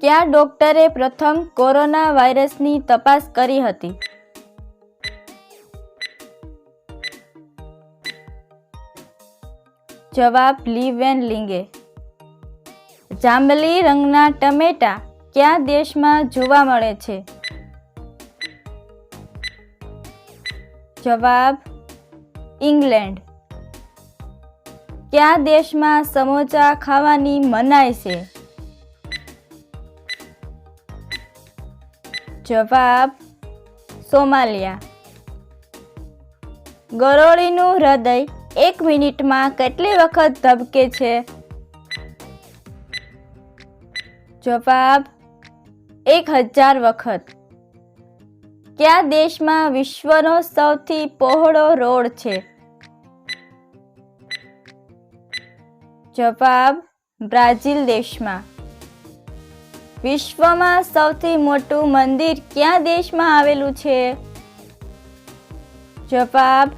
કયા ડોક્ટરે પ્રથમ કોરોના વાયરસની તપાસ કરી હતી. જવાબ લીવેન લિંગે. જાંબલી રંગના ટમેટા કયા દેશમાં જોવા મળે છે? જવાબ ઇંગ્લેન્ડ. કયા દેશમાં સમોસા ખાવાની મનાય છે? જવાબ સોમાલિયા. ગરોળીનું હૃદય એક મિનિટમાં કેટલી વખત ધબકે છે? જવાબ એક હજાર વખત. કયા દેશમાં વિશ્વનો સૌથી પહોળો રોડ છે? જવાબ બ્રાઝિલ દેશમાં. વિશ્વમાં સૌથી મોટું મંદિર કયા દેશમાં આવેલું છે? જવાબ,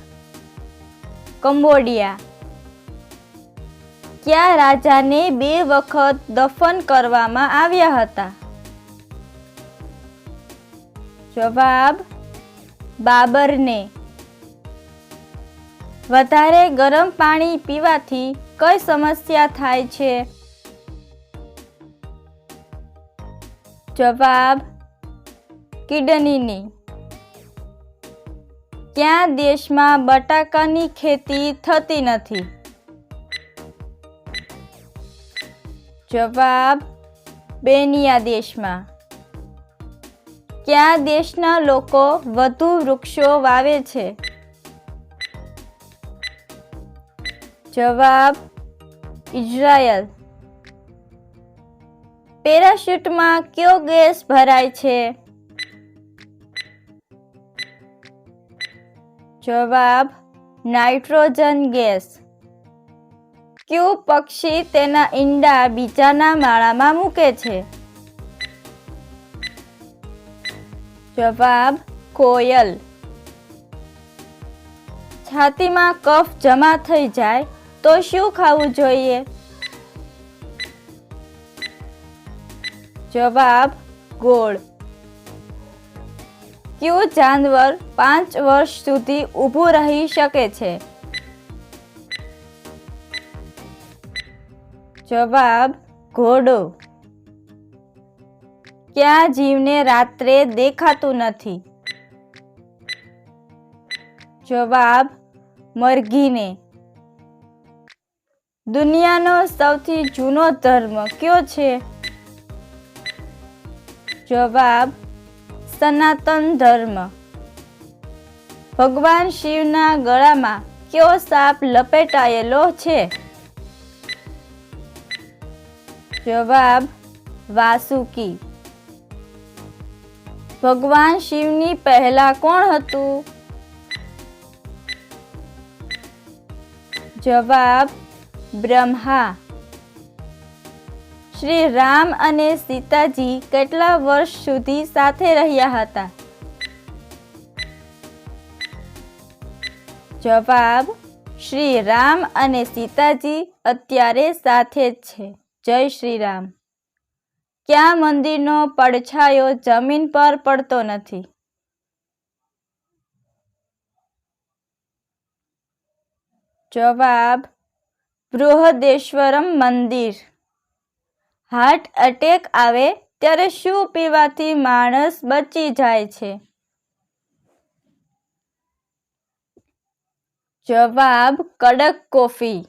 કંબોડિયા. કયા રાજાને બે વખત દફન કરવામાં આવ્યા હતા? જવાબ, બાબરને. વધારે ગરમ પાણી પીવાથી કઈ સમસ્યા થાય છે? જવાબ કિડનીની. ક્યાં દેશમાં બટાકાની ખેતી થતી નથી? જવાબ બેનિયા દેશમાં. ક્યાં દેશના લોકો વધુ વૃક્ષો વાવે છે? જવાબ ઇઝરાયલ. પેરાશૂટમાં કયો ગેસ ભરાય છે? જવાબ, નાઇટ્રોજન ગેસ. કયું પક્ષી તેના ઈંડા બીજાના માળામાં મૂકે છે? જવાબ, કોયલ. છાતીમાં કફ જમા થઈ જાય તો શું ખાવું જોઈએ? જવાબ ગોળ. કયું જાનવર પાંચ વર્ષ સુધી ઊભું રહી શકે છે? જવાબ ઘોડો. કયા જીવને રાત્રે દેખાતું નથી? જવાબ મરઘીને. દુનિયાનો સૌથી જૂનો ધર્મ કયો છે? જવાબ, સનાતન ધર્મ. ભગવાન શિવના ગળામાં કયો સાપ લપેટાયેલો છે? જવાબ, વાસુકી. ભગવાન શિવની પહેલા કોણ હતું? જવાબ, બ્રહ્મા. શ્રી રામ અને સીતાજી કેટલા વર્ષ સુધી સાથે રહ્યા હતા? જવાબ, શ્રી રામ અને સીતાજી અત્યારે સાથે જ છે. જય શ્રી રામ. ક્યાં મંદિરનો પડછાયો જમીન પર પડતો નથી? જવાબ, બૃહદેશ્વરમ મંદિર. હાર્ટ એટેક આવે ત્યારે શું પીવાથી માણસ બચી જાય છે? જવાબ કડક કોફી.